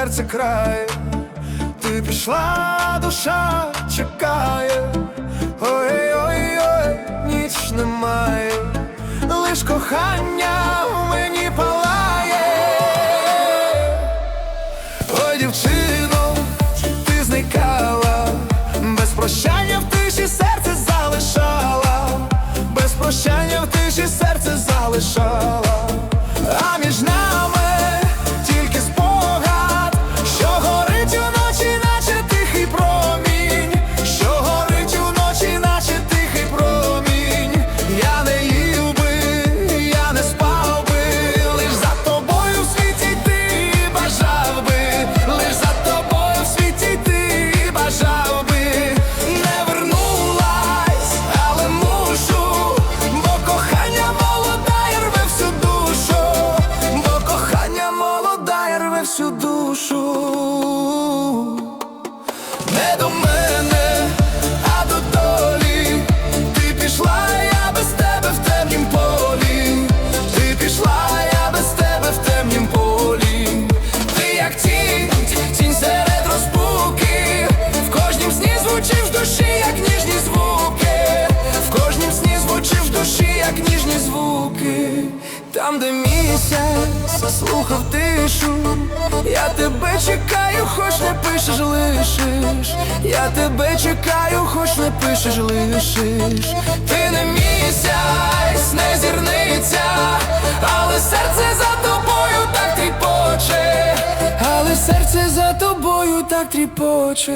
серце крає, ти пішла, душа чекає, ой-ой-ой, ніч немає, лиш кохання в мені палає. Ой, дівчино, ти зникала, без прощання в тиші серце залишала, без прощання в тиші серце залишала, а між нами молода де місяць слухав тишу. Я тебе чекаю, хоч не пишеш, лишиш. Я тебе чекаю, хоч не пишеш, лишиш. Ти не місяць, не зірниця Але серце за тобою так тріпоче. Але серце за тобою так тріпоче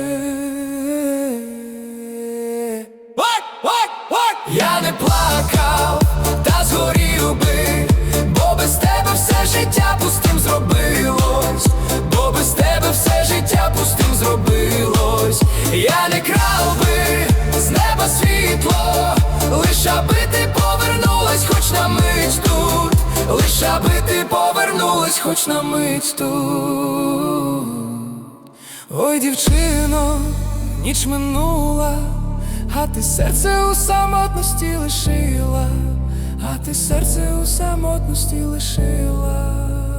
світло, лиш аби ти повернулась, хоч на мить тут, лиш аби ти повернулась, хоч на мить тут. Ой, дівчино, ніч минула, а ти серце у самотності лишила, а ти серце у самотності лишила.